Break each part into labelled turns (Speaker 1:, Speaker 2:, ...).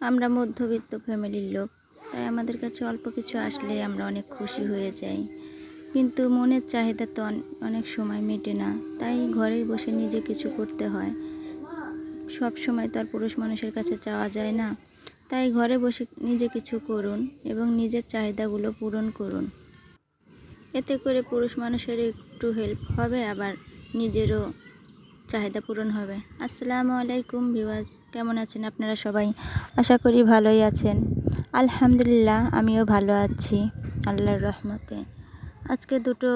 Speaker 1: আমরা মধ্যবিত্ত ফ্যামিলির লোক, তাই আমাদের কাছে অল্প কিছু আসলে আমরা অনেক খুশি হয়ে যাই। কিন্তু মনের চাহিদা তো অনেক সময় মেটে না, তাই ঘরেই বসে নিজে কিছু করতে হয়। সব সময় তো আর পুরুষ মানুষের কাছে চাওয়া যায় না, তাই ঘরে বসে নিজে কিছু করুন এবং নিজের চাহিদাগুলো পূরণ করুন। এতে করে পুরুষ মানুষের একটু হেল্প হবে, আবার নিজেরও চাহিদা পূরণ হবে। আসসালামু আলাইকুম ভিওয়াজ কেমন আছেন আপনারা সবাই? আশা করি ভালোই আছেন। আলহামদুলিল্লাহ, আমিও ভালো আছি, আল্লাহর রহমতে। আজকে দুটো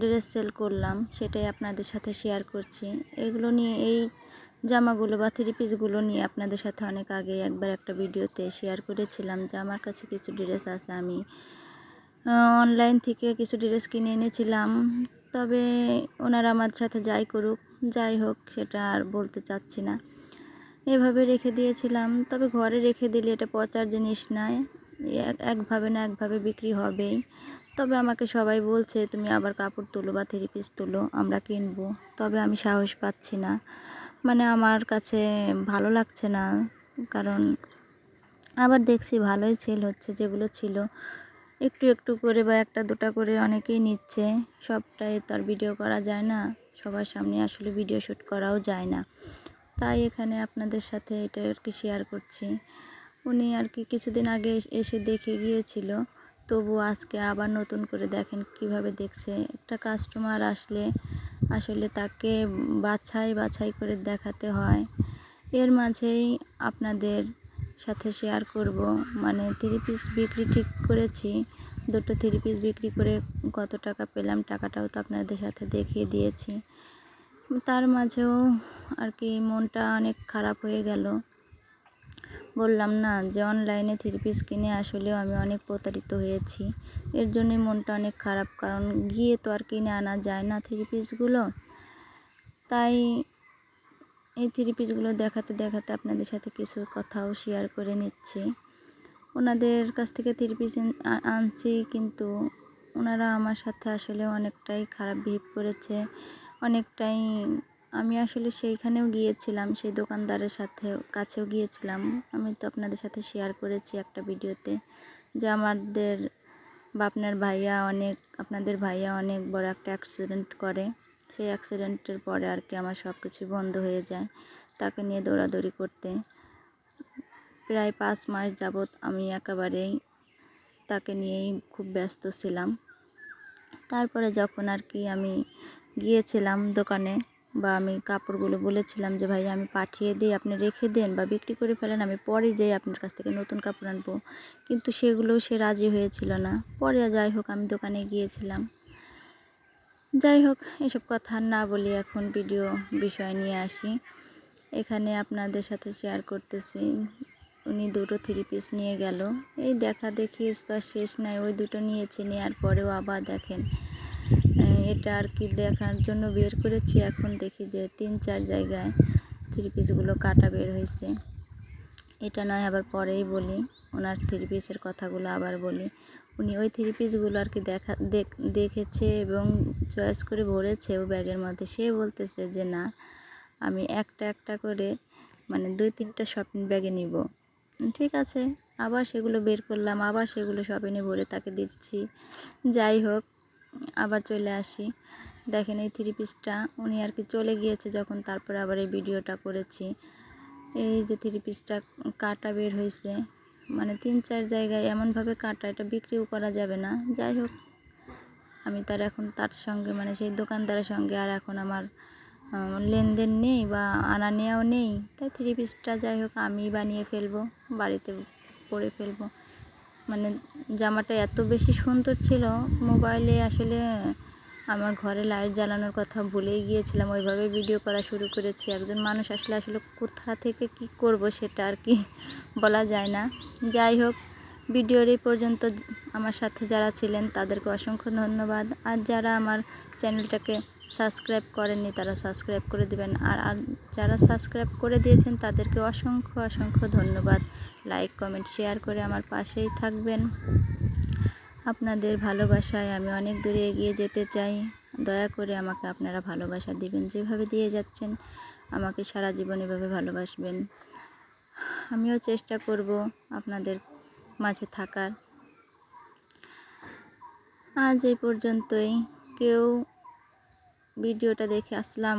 Speaker 1: ড্রেস সেল করলাম, সেটাই আপনাদের সাথে শেয়ার করছি। এগুলো নিয়ে, এই জামাগুলো বা থ্রি পিসগুলো নিয়ে আপনাদের সাথে অনেক আগে একবার একটা ভিডিওতে শেয়ার করেছিলাম যে আমার কাছে কিছু ড্রেস আছে, আমি অনলাইন থেকে কিছু ড্রেস কিনে এনেছিলাম। তবে ওনারা আমার সাথে যাই করুক যাই হোক, সেটা আর বলতে চাচ্ছি না। এভাবে রেখে দিয়েছিলাম, তবে ঘরে রেখে দিলে এটা পচার জিনিস নয়। এক- একভাবে না একভাবে বিক্রি হবেই। তবে আমাকে সবাই বলছে, তুমি আবার কাপড় তোলো বা থ্রি পিস তোলো, আমরা কিনবো। তবে আমি সাহস পাচ্ছি না। মানে আমার কাছে ভালো লাগছে না, কারণ আবার দেখছি ভালোই সেল হচ্ছে, যেগুলো ছিল। একটু একটু করে বা একটা দুটা করে অনেকেই নিচ্ছে, সবটাই তো আর ভিডিও করা যায় না। সবার সামনে আসলে ভিডিও শ্যুট করাও যায় না। তাই এখানে আপনাদের সাথে এটা আর কি শেয়ার করছি। উনি আর কি কিছুদিন আগে এসে দেখে গিয়েছিল। তবু আজকে আবার নতুন করে দেখেন কীভাবে দেখছে। একটা কাস্টমার আসলে আসলে তাকে বাছাই বাছাই করে দেখাতে হয়। এর মাঝেই আপনাদের সাথে শেয়ার করব। মানে থ্রি পিস বিক্রি ঠিক করেছি। দুটো থ্রি পিস বিক্রি করে কত টাকা পেলাম টাকাটাও তো আপনাদের সাথে দেখিয়ে দিয়েছি। তার মাঝেও আর কি মনটা অনেক খারাপ হয়ে গেল। বললাম, না, যে অনলাইনে থ্রি পিস কিনে আসলেও আমি অনেক প্রতারিত হয়েছি। এর জন্যই মনটা অনেক খারাপ, কারণ গিয়ে তো আর কিনে আনা যায় না থ্রি পিসগুলো তাই এই থ্রি পিসগুলো দেখাতে দেখাতে আপনাদের সাথে কিছু কথাও শেয়ার করে নিচ্ছি। ওনাদের কাছ থেকে থ্রি পিস আনছি কিন্তু ওনারা আমার সাথে আসলে অনেকটাই খারাপ বিহেভ করেছে। অনেকটাই আমি আসলে সেইখানেও গিয়েছিলাম, সেই দোকানদারের সাথে কাছেও গিয়েছিলাম। আমি তো আপনাদের সাথে শেয়ার করেছি একটা ভিডিওতে যে আমাদের বা আপনার ভাইয়া অনেক, আপনাদের ভাইয়া অনেক বড় একটা অ্যাক্সিডেন্ট করে। সেই অ্যাক্সিডেন্টের পরে আর কি আমার সব কিছু বন্ধ হয়ে যায় তাকে নিয়ে দৌড়াদৌড়ি করতে। প্রায় পাঁচ মাস যাবৎ আমি একেবারেই তাকে নিয়েই খুব ব্যস্ত ছিলাম। তারপরে যখন আর কি আমি গিয়েছিলাম দোকানে বা আমি কাপড়গুলো বলেছিলাম যে, ভাই, আমি পাঠিয়ে দিই, আপনি রেখে দেন বা বিক্রি করে ফেলেন, আমি পরে যাই আপনার কাছ থেকে নতুন কাপড় আনব। কিন্তু সেগুলো সে রাজি হয়েছিল না। পরে যাই হোক, আমি দোকানে গিয়েছিলাম। যাই হোক, এসব কথা না বলি এখন ভিডিও বিষয় নিয়ে আসি। এখানে আপনাদের সাথে শেয়ার করতেছি। উনি দুটো থ্রি পিস নিয়ে গেল। এই দেখা দেখি তো আর শেষ নাই, ওই দুটো নিয়েছে নেওয়ার পরেও আবার দেখেন। এটা আর কি দেখার জন্য বের করেছি, এখন দেখি যে তিন চার জায়গায় থ্রি পিসগুলো কাটা বের হয়েছে। এটা নয়, আবার পরেই বলি, ওনার থ্রি পিসের কথাগুলো আবার বলি। উনি ওই থ্রি পিসগুলো আর কি দেখা, দেখ- দেখেছে এবং চয়েস করে ভরেছে ও ব্যাগের মধ্যে। সে বলতেছে যে না, আমি একটা একটা করে মানে দুই তিনটা শপিং ব্যাগে নিব। ঠিক আছে, আবার সেগুলো বের করলাম, আবার সেগুলো শপিংয়ে ভরে তাকে দিচ্ছি। যাই হোক, আবার চলে আসি। দেখেন এই থ্রি পিসটা উনি আর কি চলে গিয়েছে যখন তারপরে আবার এই ভিডিওটা করেছি। এই যে থ্রি পিসটা কাটা বের হয়েছে মানে তিন চার জায়গায় এমনভাবে কাটা, এটা বিক্রিও করা যাবে না। যাই হোক, আমি তার এখন তার সঙ্গে মানে সেই দোকানদারের সঙ্গে আর এখন আমার লেনদেন নেই বা আনা নেওয়াও নেই, তাই থ্রি পিসটা যাই হোক আমি বানিয়ে ফেলব, বাড়িতে পরে ফেলব। মানে জামাটা এত বেশি সুন্দর ছিল, মোবাইলে আসলে আমার ঘরে লাইট জ্বালানোর কথা ভুলেই গিয়েছিলাম, ওইভাবে ভিডিও করা শুরু করেছি। একজন মানুষ আসলে আসলে কোথা থেকে কি করব সেটা আর কি বলা যায় না। যাই হোক ভিডিওর এই পর্যন্ত আমার সাথে যারা ছিলেন তাদেরকে অসংখ্য ধন্যবাদ। আর যারা আমার চ্যানেলটাকে সাবস্ক্রাইব করেননি তারা সাবস্ক্রাইব করে দিবেন। আর আর যারা সাবস্ক্রাইব করে দিয়েছেন তাদেরকে অসংখ্য অসংখ্য ধন্যবাদ। লাইক কমেন্ট শেয়ার করে আমার পাশেই থাকবেন। আপনাদের ভালোবাসায় আমি অনেক দূরে এগিয়ে যেতে চাই। দয়া করে আমাকে আপনারা ভালোবাসা দিবেন যেভাবে দিয়ে যাচ্ছেন, আমাকে সারা জীবন এভাবে ভালোবাসবেন। আমিও চেষ্টা করব আপনাদের মাঝে থাকার। আজ এই পর্যন্তই। কেউ ভিডিওটা দেখে আসলাম